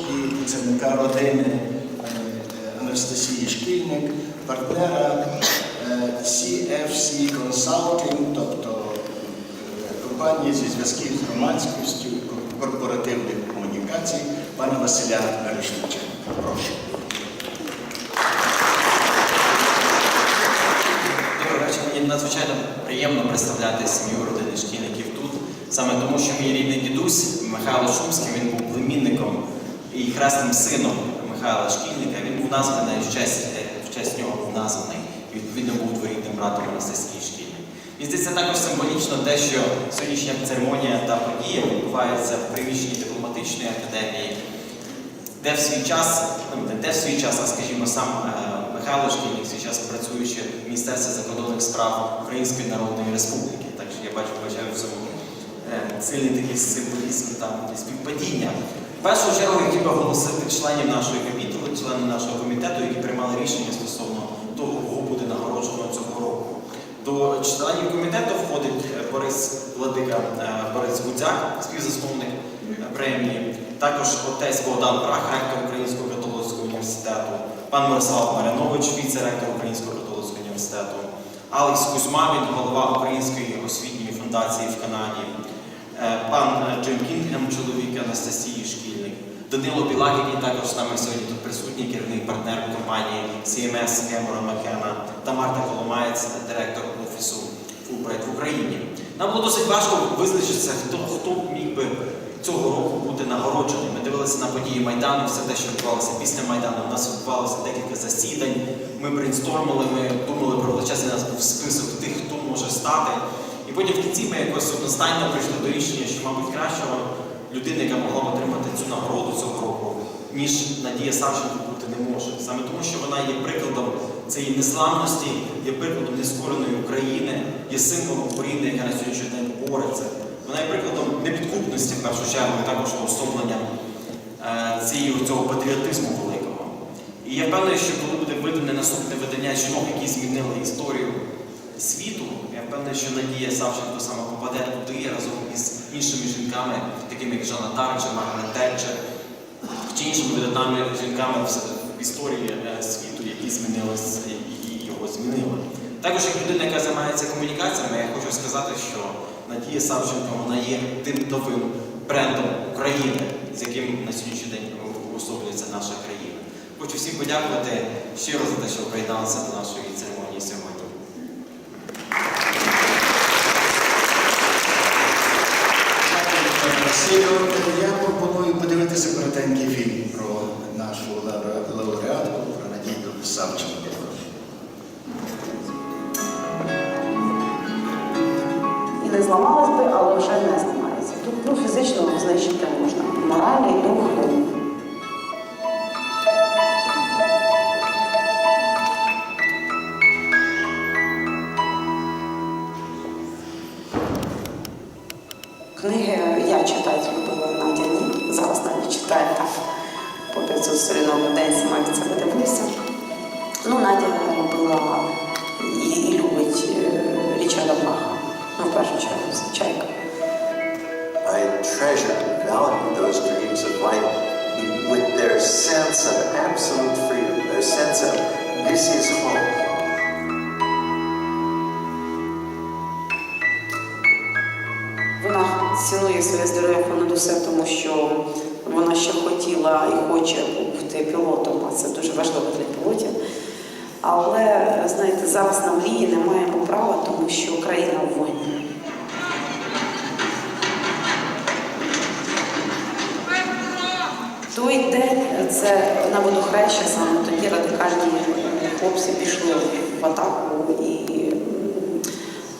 і працівника родини е, Анастасії Шкільник, партнера е, CFC Consulting, тобто е, компанії зі зв'язків з громадськістю корпоративних комунікацій, пана Василя Мерешниченка. Прошу. Мені надзвичайно приємно представляти сім'ю родини шкільників тут. Саме тому, що мій рідний дідусь Михайло Шумський, він був племінником і хресним сином Михайла Шкільника. Він був названий в честь, в честь нього був названий і відповідно був дворідним братом Анастасії Шкільник. Мені здається, також символічно те, що сьогоднішня церемонія та подія відбувається в приміщенні дипломатичної академії де в свій час, ну не де в свій час, а скажімо, сам е, Михайло Шкільник свій час працюючи в Міністерстві закордонних справ Української Народної Республіки. Так що я бачу, бачаю в цьому е, сильний такий символізм та співпадіння. Першу чергу я хотів би оголосити членів нашої капітули, членів нашого комітету, які приймали рішення стосовно того, кого буде нагороджено цього року. До членів комітету входить е, Борис Владика е, Борис Гудзяк, співзасновник е, премії, також отець Богдан Прах, ректор Українського католицького університету, пан Мирослав Маринович, віце-ректор Українського католицького університету, Алекс Кузьма, він голова Української освітньої фундації в Канаді, пан Джим Кінгем, чоловік Анастасії Шкільник, Данило Білак, який також з нами сьогодні тут присутній, керівний партнер компанії CMS Кемера Макена та Марта Коломаєць, директор офісу Fulbright в Україні. Нам було досить важко визначитися, хто, хто міг би цього року бути нагороджений. Ми дивилися на події Майдану, все те, що відбувалося після Майдану. У нас відбувалося декілька засідань. Ми брейнстормили, ми думали про величезний нас був список тих, хто може стати. Потім в кінці ми якось одностайно прийшли до рішення, що, мабуть, кращого людини, яка могла б отримати цю нагороду цього року, ніж Надія Савченко бути не може. Саме тому, що вона є прикладом цієї незламності, є прикладом нескореної України, є символом України, яка на сьогоднішній день бореться. Вона є прикладом непідкупності, в першу чергу, і також уособлення е, цього патріотизму великого. І я впевнений, що коли буде видане наступне видання жінок, які змінили історію впевнений, що Надія Савченко саме попаде туди разом із іншими жінками, такими як Жанна Дарк чи Маргарет Тетчер, чи іншими видатними жінками в історії е, світу, які змінились і його змінили. Також як людина, яка займається комунікаціями, я хочу сказати, що Надія Савченко вона є тим новим брендом України, з яким на сьогоднішній день уособлюється наша країна. Хочу всім подякувати щиро за те, що приєдналися до нашої церемонії сьогодні. Дякую, Василю. Я пропоную подивитися коротенький фільм про нашу лауре- лауреатку, про Надію Савченко. і не зламалась би, але вже не зламається. Тут ну, фізично знищити можна. Моральний дух. Читати любила Надя ні. Зараз навіть читаю так по 500 сторінок на день себе дивлюся. Ну, Надя любила і, і любить е, Річарда Баха. Ну, в першу чергу, звичайно. I treasure and value those dreams of life with their sense of absolute freedom, their sense of this is home. Цінує своє здоров'я понад усе, тому що вона ще хотіла і хоче бути пілотом, а це дуже важливо для пілотів. Але, знаєте, зараз на мрії не маємо права, тому що Україна в війні. Той день це на водохреща саме тоді радикальні хлопці пішли в атаку і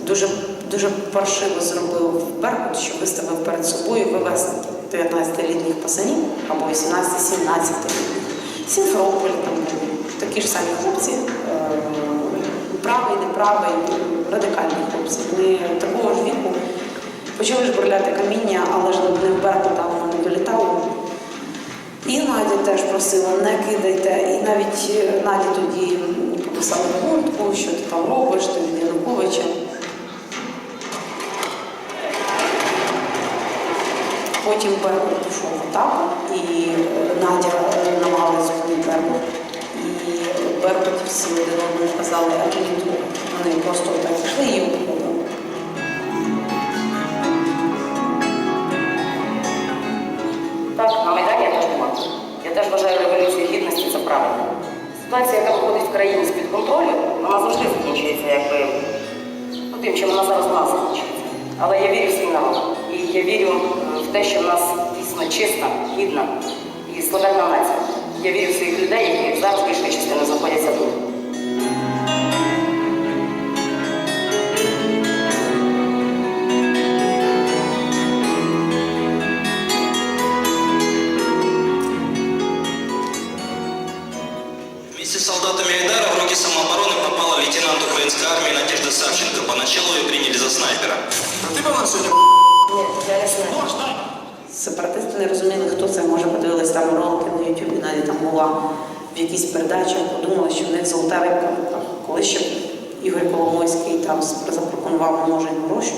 дуже, дуже паршиво зробив Беркут, що виставив перед собою вивезти 19-літніх пацанів або 18-17 літніх. Сімферополь там такі ж самі хлопці, е, правий, неправий, радикальні хлопці. Вони такого ж віку почали жбурляти каміння, але ж не в Беркут, там воно не долітало. І Надя теж просила, не кидайте. І навіть е, Наді тоді пописали куртку, що ти там робиш, ти від Януковича. Потім Беркут пішов в атаку, і Надя намагалася зупинити Беркут. І Беркутівці один одному казали, а вони просто так пішли. те, що в нас дійсно чиста, гідна і славетна нація. Я вірю в своїх людей, які зараз більшою частиною знаходяться тут. Вместе с солдатами Айдара в руки самообороны попала лейтенант украинской армии Надежда Савченко. Поначалу ее приняли за снайпера. Ти була сьогодні? Ні, я не знаю. Сепаратисти не розуміли, хто це. Може, подивились там ролики на Ютубі, навіть там була в якійсь передачі, подумали, що в них золота рибка. Коли ще Ігор Коломойський там запропонував множені гроші,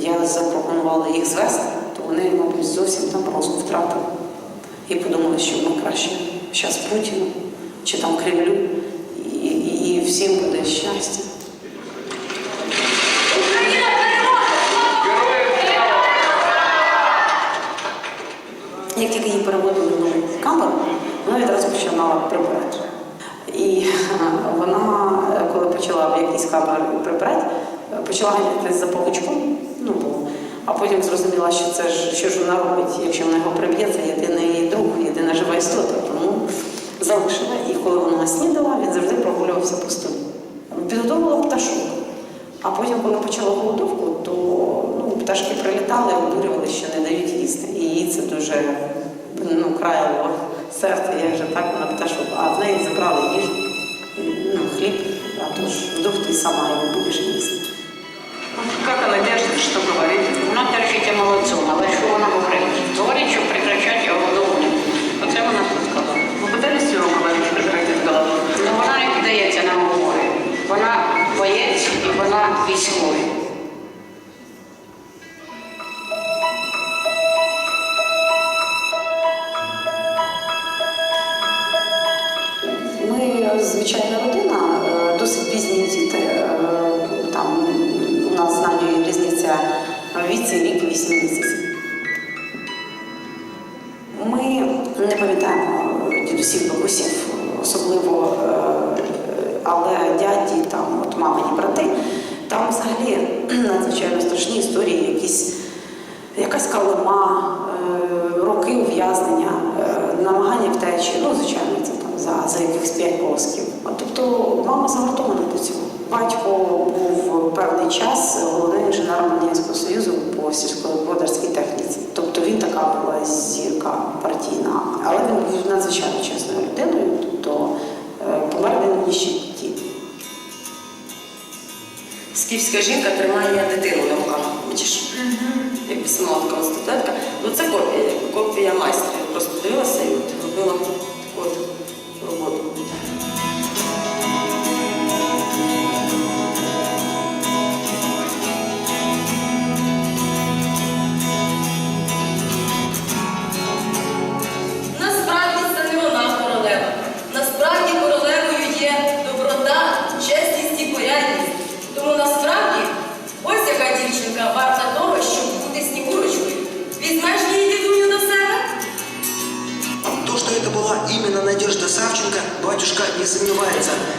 я запропонувала їх звести, то вони, мабуть, зовсім там розум втратили. І подумали, що ми краще зараз Путіну чи там Кремлю, і, і, і всім буде щастя. Як тільки її переводили в камеру, вона починала прибирати. І вона, коли почала в якійсь камері прибирати, почала ганятися за павучком, ну, а потім зрозуміла, що це ж що ж вона робить, якщо вона його приб'є, це єдиний її друг, єдина жива істота. Тому залишила. І коли вона снідала, він завжди прогулювався по столі. Підготовила пташок. А потім, коли почала голодовку, то ну, пташки прилітали, обурювали, що не дають їсти. І їй це дуже ну, краяло серце, як же так вона пташок. А в неї забрали їжу, ну, хліб, а то ж вдруг ти сама його будеш їсти. Как о Надежде, что говорить? Вона держиться молодцом, але що вона говорить? Говорить, що прекращать його голодовку. Оце вона тут сказала. Вы пытались ее уговорить прекратить голодовку? Ну вона не піддається на говори. Вона боєць і вона військовий. Звичайна родина, е, досить пізні діти. Е, Там у нас з Надією різниця віці рік 8 місяців. Ми не пам'ятаємо дідусів, бабусів, особливо, е, але дяді, там, от мамині брати, там взагалі надзвичайно страшні історії, якісь, якась калима, роки ув'язнення, намагання втечі, ну, звичайно, це там за, за якихось п'ять колосків. Тобто мама загартована до цього. Батько був певний час головним інженером Радянського Союзу по сільськогосподарській техніці. Тобто він така була зірка партійна, але він був надзвичайно чесною людиною, тобто е, помер він в ніщиті. Скіфська жінка тримає дитину на руках. Бачиш? Якби сама така студентка. Ну це копія, копія майстра. Я просто дивилася і от робила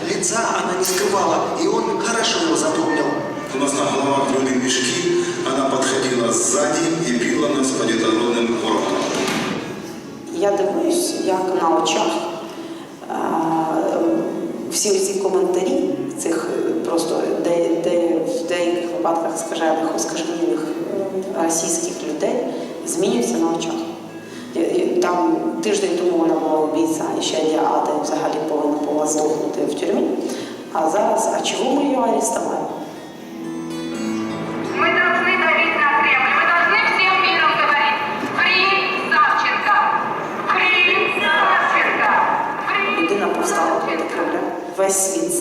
Лица она не скрывала, и он хорошо его запомнил. У нас на головах были мешки, она подходила сзади и била нас по детородным органам. Я дивлюсь, як на очах е, всі ці коментарі цих е, просто де, де, в деяких випадках скажених, оскажених російських людей змінюються на очах. І- і Там тиждень тому вона була убійця і ще Діада і взагалі повинна була здохнути в тюрмі. А зараз, а чого ми її арестували? Мы должны давить на Кремль. Мы должны всем миром говорить. Хрень Савченко! Хрень Савченко! Хрень Людина повстала проти Кремля. Весь світ